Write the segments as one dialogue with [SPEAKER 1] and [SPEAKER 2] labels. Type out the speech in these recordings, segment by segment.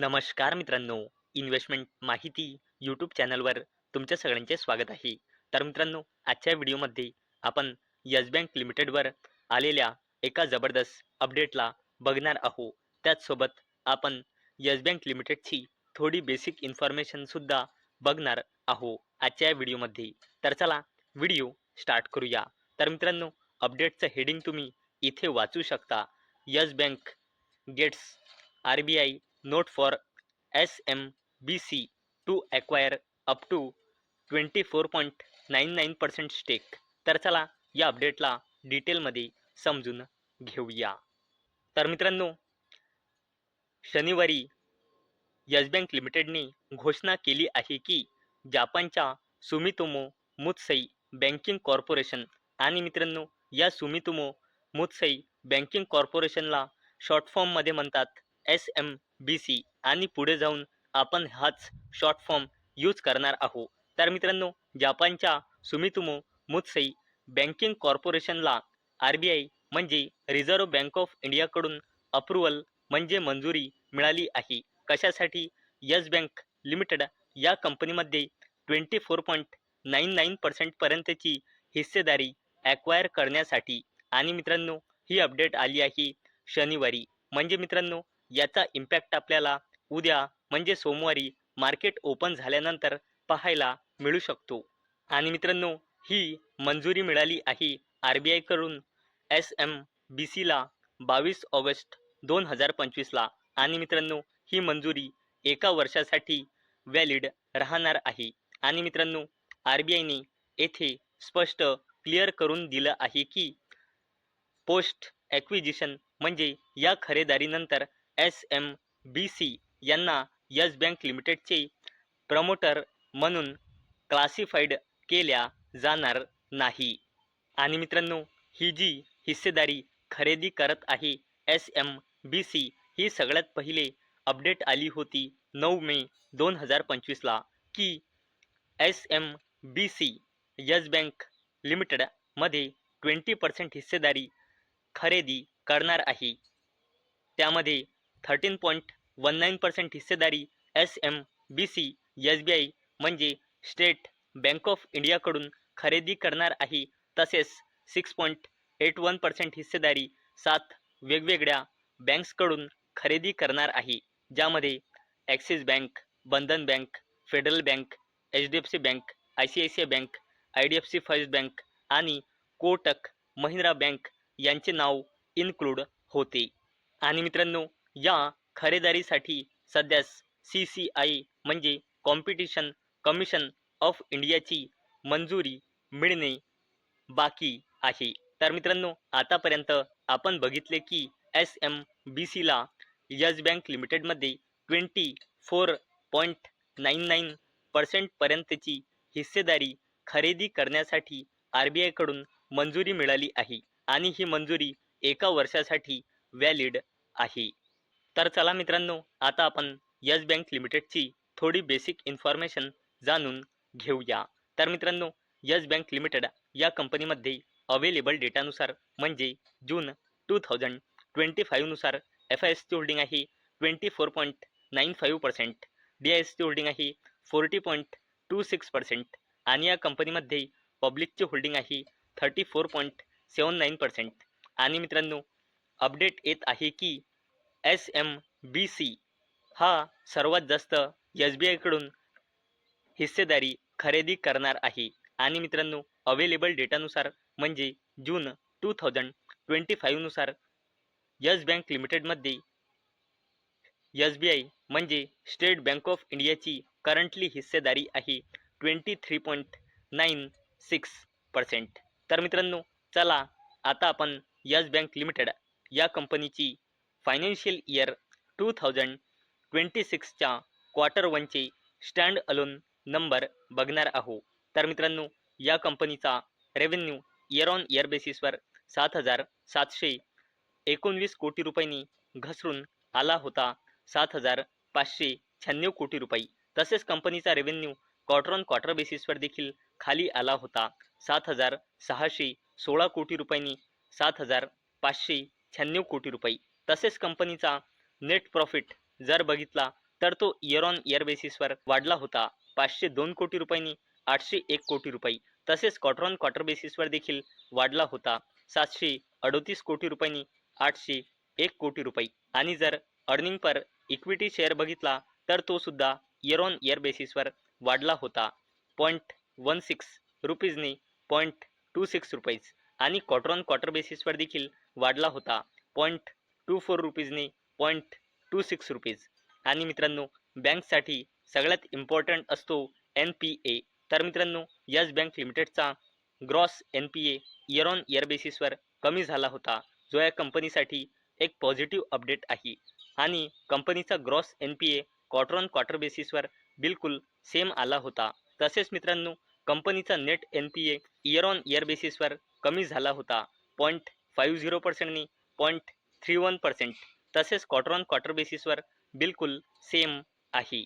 [SPEAKER 1] नमस्कार मित्रांनो. इन्व्हेस्टमेंट माहिती यूट्यूब चॅनलवर तुमच्या सगळ्यांचे स्वागत आहे. तर मित्रांनो आजच्या व्हिडिओमध्ये आपण यस बँक लिमिटेडवर आलेल्या एका जबरदस्त अपडेटला बघणार आहोत. त्याचसोबत आपण यस बँक लिमिटेडची थोडी बेसिक इन्फॉर्मेशनसुद्धा बघणार आहोत आजच्या व्हिडिओमध्ये. तर चला व्हिडिओ स्टार्ट करूया. तर मित्रांनो अपडेटचं हेडिंग तुम्ही इथे वाचू शकता. Yes bank gets R B I note for SMBC to acquire up to 24.99% stake तर चला या अपडेटला डिटेलमध्ये समजून घेऊया. तर मित्रांनो शनिवारी यस बँक लिमिटेडने घोषणा केली आहे की जापानच्या सुमितोमो मुत्सई बँकिंग कॉर्पोरेशन आणि मित्रांनो या सुमितोमो मुत्सई बँकिंग कॉर्पोरेशनला शॉर्ट फॉर्ममध्ये म्हणतात एस एम बी सी आणि पुढे जाऊन आपण हाच शॉर्ट फॉर्म यूज करणार आहोत. तर मित्रांनो जापानच्या सुमितुमो मुत्सई बँकिंग कॉर्पोरेशनला आर बी आय म्हणजे रिझर्व्ह बँक ऑफ इंडियाकडून अप्रुव्हल म्हणजे मंजुरी मिळाली आहे. कशासाठी? यस बँक लिमिटेड या कंपनीमध्ये twenty four point nine nine पर्सेंटपर्यंतची हिस्सेदारी ॲक्वायर करण्यासाठी. आणि मित्रांनो ही अपडेट आली आहे शनिवारी. म्हणजे मित्रांनो याचा इम्पॅक्ट आपल्याला उद्या म्हणजे सोमवारी मार्केट ओपन झाल्यानंतर पाहायला मिळू शकतो. आणि मित्रांनो ही मंजुरी मिळाली आहे आर बी आयकडून एस एम बी सीला बावीस ऑगस्ट दोन हजार पंचवीसला आणि मित्रांनो ही मंजुरी एका वर्षासाठी व्हॅलिड राहणार आहे. आणि मित्रांनो आर बी आयने येथे स्पष्ट क्लिअर करून दिलं आहे की पोस्ट ॲक्विजिशन म्हणजे या खरेदारीनंतर एस एम बी सी यांना यस बँक लिमिटेडचे प्रमोटर म्हणून क्लासिफाईड केल्या जाणार नाही. आणि मित्रांनो ही जी हिस्सेदारी खरेदी करत आहे एस एम बी सी ही सगळ्यात पहिले अपडेट आली होती नऊ मे दोन हजार पंचवीसला की S M B C Yes bank लिमिटेडमध्ये ट्वेंटी पर्सेंट हिस्सेदारी खरेदी करणार आहे. त्यामध्ये thirteen point one nine percent हिस्सेदारी S M B C S B I म्हणजे स्टेट बँक ऑफ इंडियाकडून खरेदी करणार आहे. तसेच six point eight one percent हिस्सेदारी सात वेगवेगळ्या बँक्सकडून खरेदी करणार आहे. ज्यामध्ये Axis bank Bandhan bank Federal bank H D F C bank I C I C I bank I D F C first bank आणि कोटक महिंद्रा बँक यांचे नाव इन्क्लूड होते. आणि मित्रांनो या खरेदारीसाठी सध्या सी सी आय म्हणजे कॉम्पिटिशन कमिशन ऑफ इंडियाची मंजुरी मिळणे बाकी आहे. तर मित्रांनो आतापर्यंत आपण बघितले की एस एम बी सीला यस बँक लिमिटेडमध्ये twenty four point nine nine पर्सेंटपर्यंतची हिस्सेदारी खरेदी करण्यासाठी आर बी आयकडून मंजुरी मिळाली आहे आणि ही मंजुरी एका वर्षासाठी व्हॅलिड आहे. तर चला मित्रांनो आता आपण यस बँक लिमिटेडची थोडी बेसिक इन्फॉर्मेशन जाणून घेऊया. तर मित्रांनो यस बँक लिमिटेड या कंपनीमध्ये अवेलेबल डेटानुसार म्हणजे जून टू थाउजंड ट्वेंटी फाईव्हनुसार एफ आय एसची होल्डिंग आहे twenty four point nine five percent D I एसची होल्डिंग आहे forty point two six percent आणि या कंपनीमध्ये पब्लिकची होल्डिंग आहे thirty four point seven nine percent आणि मित्रांनो अपडेट येत आहे की एस एम बी सी हा सर्वात जास्त एस बी आयकडून हिस्सेदारी खरेदी करणार आहे. आणि मित्रांनो अवेलेबल डेटानुसार म्हणजे जून टू थाउजंड ट्वेंटी फाईव्हनुसार यस बँक लिमिटेडमध्ये एस बी आय म्हणजे स्टेट बँक ऑफ इंडियाची करंटली हिस्सेदारी आहे twenty three point nine six percent तर मित्रांनो चला आता आपण यस बँक लिमिटेड या कंपनीची financial year two thousand twenty सिक्सच्या quarter वनचे स्टँड अलोन नंबर बघणार आहो. तर मित्रांनो या कंपनीचा रेव्हेन्यू इयर ऑन इयर बेसिसवर सात हजार सातशे एकोणवीस कोटी रुपयांनी घसरून आला होता. सात हजार पाचशे शहाण्णव कोटी रुपये. तसेच कंपनीचा रेव्हेन्यू क्वार्टर ऑन क्वार्टर बेसिसवर देखील खाली आला होता. सात हजार सहाशे सोळा कोटी रुपयांनी सात हजार पाचशे शहाण्णव कोटी रुपये. तसेच कंपनीचा नेट प्रॉफिट जर बघितला तर तो इयर ऑन इयर बेसिसवर वाढला होता. पाचशे दोन कोटी रुपयांनी आठशे एक कोटी रुपये. तसेच क्वार्टर ऑन क्वार्टर बेसिसवर देखील वाढला होता. सातशे अडोतीस कोटी रुपयांनी आठशे एक कोटी रुपये. आणि जर अर्निंग पर इक्विटी शेअर बघितला तर तो सुद्धा इयर ऑन इयर बेसिसवर वाढला होता. पॉईंट वन सिक्स रुपीजने पॉईंट टू सिक्स रुपीज आणि क्वार्टर ऑन क्वार्टर बेसिसवर देखील वाढला होता. पॉईंट टू फोर रुपीजने पॉईंट टू सिक्स रुपीज आणि मित्रांनो बँकसाठी सगळ्यात इम्पॉर्टंट असतो एन पी ए तर मित्रांनो Yes bank लिमिटेडचा gross N P A year on year बेसिसवर कमी झाला होता. जो या कंपनीसाठी एक पॉझिटिव्ह अपडेट आहे. आणि कंपनीचा gross N P A quarter on quarter बेसिसवर बिलकुल सेम आला होता. तसेच मित्रांनो कंपनीचा net N P A year on year बेसिसवर कमी झाला होता. पॉईंट फाईव्ह झिरो पर्सेंटनी पॉईंट थ्री वन पर्सेंट. तसेच क्वार्टर ऑन क्वार्टर बेसिसवर बिलकुल सेम आहे.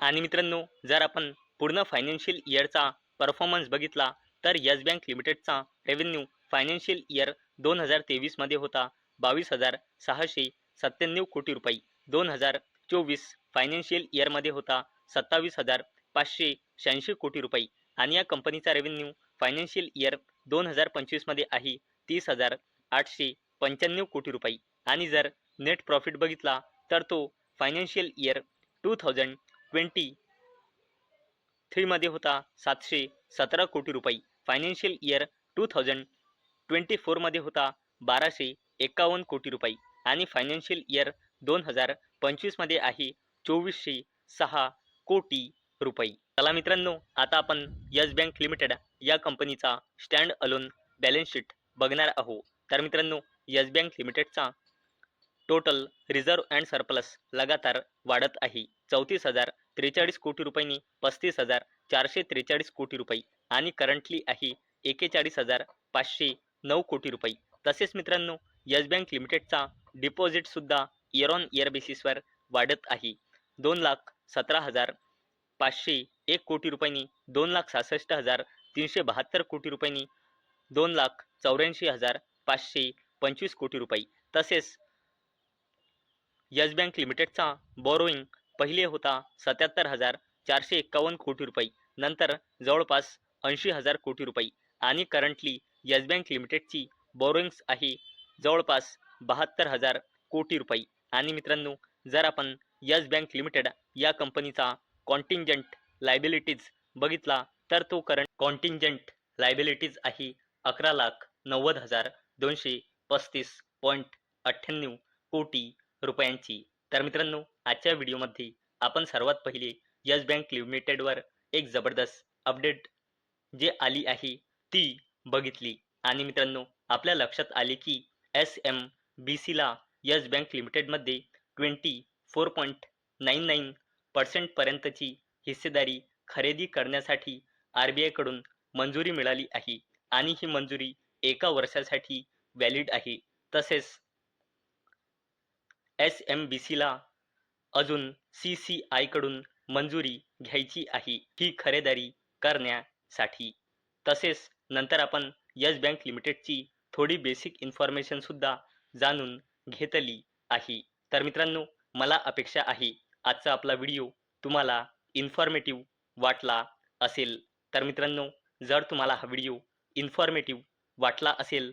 [SPEAKER 1] आणि मित्रांनो जर आपण पूर्ण फायनान्शियल इयरचा परफॉर्मन्स बघितला तर येस बँक लिमिटेडचा रेव्हेन्यू फायनान्शियल इयर दोन हजार तेवीसमध्ये होता. बावीस हजार सहाशे सत्त्याण्णव कोटी रुपये. दोन हजार चोवीस फायनान्शियल इयरमध्ये होता. सत्तावीस हजार पाचशे शहाऐंशी कोटी रुपये. आणि या कंपनीचा रेव्हेन्यू फायनान्शियल इयर दोन हजार पंचवीसमध्ये आहे. तीस हजार आठशे पंच्याण्णव कोटी रुपये. आणि जर नेट प्रॉफिट बघितला तर तो financial year two thousand twenty थ्रीमध्ये होता सातशे सतरा कोटी रुपये. Financial year two thousand twenty फोरमध्ये होता बाराशे एकावन्न कोटी रुपये. आणि फायनान्शियल इयर दोन हजार पंचवीसमध्ये आहे चोवीसशे सहा कोटी रुपये. चला मित्रांनो आता आपण यस बँक लिमिटेड या कंपनीचा स्टँड अलोन बॅलन्स शीट बघणार आहोत. तर मित्रांनो यस बँक लिमिटेडचा टोटल रिझर्व्ह अँड सरप्लस लगातार वाढत आहे. चौतीस हजार त्रेचाळीस कोटी रुपयांनी पस्तीस हजार चारशे त्रेचाळीस कोटी रुपये आणि करंटली आहे एकेचाळीस हजार पाचशे नऊ कोटी रुपये. तसेच मित्रांनो यस बँक लिमिटेडचा डिपॉझिटसुद्धा इयर ऑन इयर बेसिसवर वाढत आहे. दोन लाख सतरा हजार पाचशे एक कोटी रुपयांनी दोन लाख सहासष्ट हजार तीनशे बहात्तर कोटी रुपयांनी दोन लाख चौऱ्याऐंशी हजार पाचशे पंचवीस कोटी रुपये. तसेच यस बँक लिमिटेडचा बोरोईंग पहिले होता सत्याहत्तर हजार चारशे एक्कावन्न कोटी रुपये. नंतर जवळपास ऐंशी हजार कोटी रुपये. आणि करंटली यस बँक लिमिटेडची बोरोईंग्स आहे जवळपास बहात्तर हजार कोटी रुपये. आणि मित्रांनो जर आपण यस बँक लिमिटेड या कंपनीचा कॉन्टिंजंट लायबिलिटीज बघितला तर तो करंट कॉन्टिंजंट लायबिलिटीज आहे अकरा लाख नव्वद हजार दोनशे पस्तीस पॉईंट अठ्ठ्याण्णव कोटी रुपयांची. तर मित्रांनो आजच्या व्हिडिओमध्ये आपण सर्वात पहिले यस बँक लिमिटेडवर एक जबरदस्त अपडेट जे आली आहे ती बघितली. आणि मित्रांनो आपल्या लक्षात आले की एस एम बी सीला यस बँक लिमिटेडमध्ये twenty four point nine nine पर्सेंटपर्यंतची हिस्सेदारी खरेदी करण्यासाठी आर बी आयकडून मंजुरी मिळाली आहे. आणि ही मंजुरी एका वर्षासाठी व्हॅलिड आहे. तसेच एस एम बी सीला अजून सी सी आयकडून मंजुरी घ्यायची आहे. ही खरेदारी करण्यासाठी. तसेच नंतर आपण येस बँक लिमिटेडची थोडी बेसिक इन्फॉर्मेशनसुद्धा जाणून घेतली आहे. तर मित्रांनो मला अपेक्षा आहे आजचा आपला व्हिडिओ तुम्हाला इन्फॉर्मेटिव्ह वाटला असेल. तर मित्रांनो जर तुम्हाला हा व्हिडिओ इन्फॉर्मेटिव्ह वाटला असेल